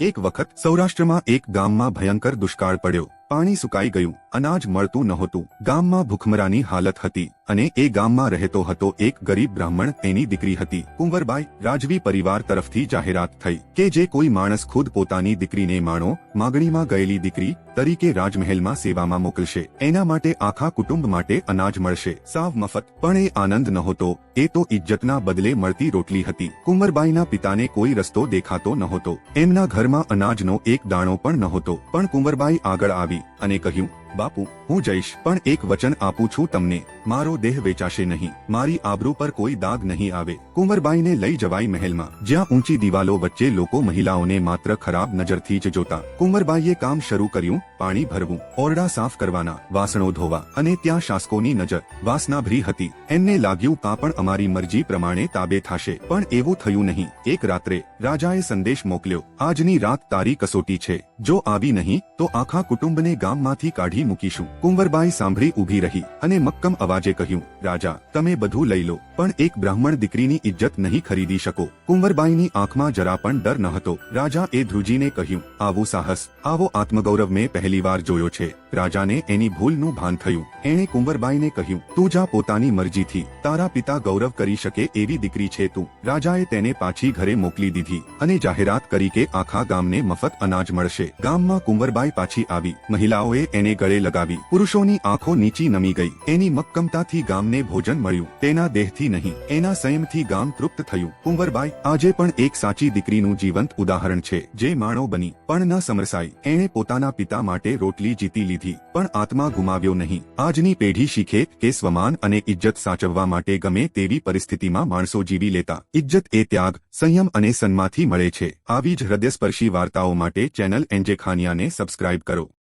એક વખત સૌરાષ્ટ્રમાં એક ગામમાં ભયંકર દુષ્કાળ પડ્યો. પાણી સુકાઈ ગયું. અનાજ મળતું નહોતું. ગામમાં ભૂખમરાની હાલત હતી અને એ ગામમાં રહેતો હતો એક ગરીબ બ્રાહ્મણ. તેની દીકરી હતી. કુંવરબાઈ, રાજવી પરિવાર તરફથી જાહેરાત થઈ કે જે કોઈ માણસ ખુદ પોતાની દીકરીને માણો, માગણીમાં ગયેલી દીકરી તરીકે રાજમહેલમાં સેવામાં મોકલશે. એના માટે આખા કુટુંબ માટે અનાજ મળશે. સાવ મફત. પણ એ આનંદ નહોતો. એ તો ઇજ્જતના બદલે મળતી રોટલી હતી. કુંવરબાઈના પિતાને કોઈ રસ્તો દેખાતો નહોતો. એમના ઘરમાં અનાજનો એક દાણો પણ નહોતો. પણ કુંવરબાઈ આગળ આવી અને કહ્યું બાપુ, હું જઈશ, પણ એક વચન આપું છું તમને. મારો દેહ વેચાશે નહીં. મારી આબરૂ પર કોઈ દાગ નહીં આવે. કુંવરબાઈને લઈ જવાઈ મહેલમાં. જ્યાં ઊંચી દિવાલો વચ્ચે લોકો મહિલાઓને માત્ર ખરાબ નજરથી જ જોતા. કુંવરબાઈએ કામ શરૂ કર્યું, પાણી ભરવું, ઓરડા સાફ કરવાના, વાસણો ધોવા, અને ત્યાં શાસકોની નજર. વાસનાભરી હતી. એમને લાગ્યું કા પણ અમારી મરજી પ્રમાણે તાબે થશે. પણ એવું થયું નહીં. એક રાત્રે રાજાએ સંદેશ મોકલ્યો, આજની રાત તારી કસોટી છે. જો આવી નહીં, તો આખા કુટુંબને ગામમાંથી કાઢી મૂકીશું. કુંવરબાઈ સાંભળી ઊભી રહી અને મક્કમ અવાજે કહ્યું રાજા તમે બધું લઈ લો. પણ એક બ્રાહ્મણ દીકરીની ઇજ્જત નહીં ખરીદી શકો. કુંવરબાઈની આંખમાં જરા પણ ડર ન હતો. રાજા એ ધ્રુજીને કહ્યું, આવું સાહસ, આવો આત્મગૌરવ મેં પહેલીવાર જોયો છે. રાજાને એની ભૂલનું ભાન થયું. એણે કુંવરબાઈને કહ્યું, તું જા પોતાની મરજીથી. તારા પિતા ગૌરવ કરી શકે એવી દીકરી છે તું. રાજાએ તેને પાછી ઘરે મોકલી દીધી અને જાહેરાત કરી કે આખા ગામને મફત અનાજ મળશે. ગામમાં કુંવરબાઈ પાછી આવી. મહિલાઓએ એને ગળે લગાવી. પુરુષોની આંખો નીચી નમી ગઈ. એની મક્કમતાથી ગામને ભોજન મળ્યું. તેના દેહથી નહીં. એના સંયમથી ગામ તૃપ્ત થયું. કુંવરબાઈ, આજે પણ એક સાચી દીકરીનું જીવંત ઉદાહરણ છે, જે માણો બની, પણ ન સમરસાઈ. એણે પોતાના પિતા માટે રોટલી જીતી લીધી, પણ આત્મા ગુમાવ્યો નહીં. આજની પેઢી શીખે કે સ્વમાન અને ઇજ્જત સાચવવા માટે ગમે તેવી પરિસ્થિતિમાં માણસો જીવી લેતા. ઇજ્જત એ ત્યાગ, સંયમ અને સન્માથી મળે છે. આવી જ હૃદયસ્પર્શી વાર્તાઓ માટે ચેનલ એન્જે ખાનિયાને સબસ્ક્રાઇબ કરો.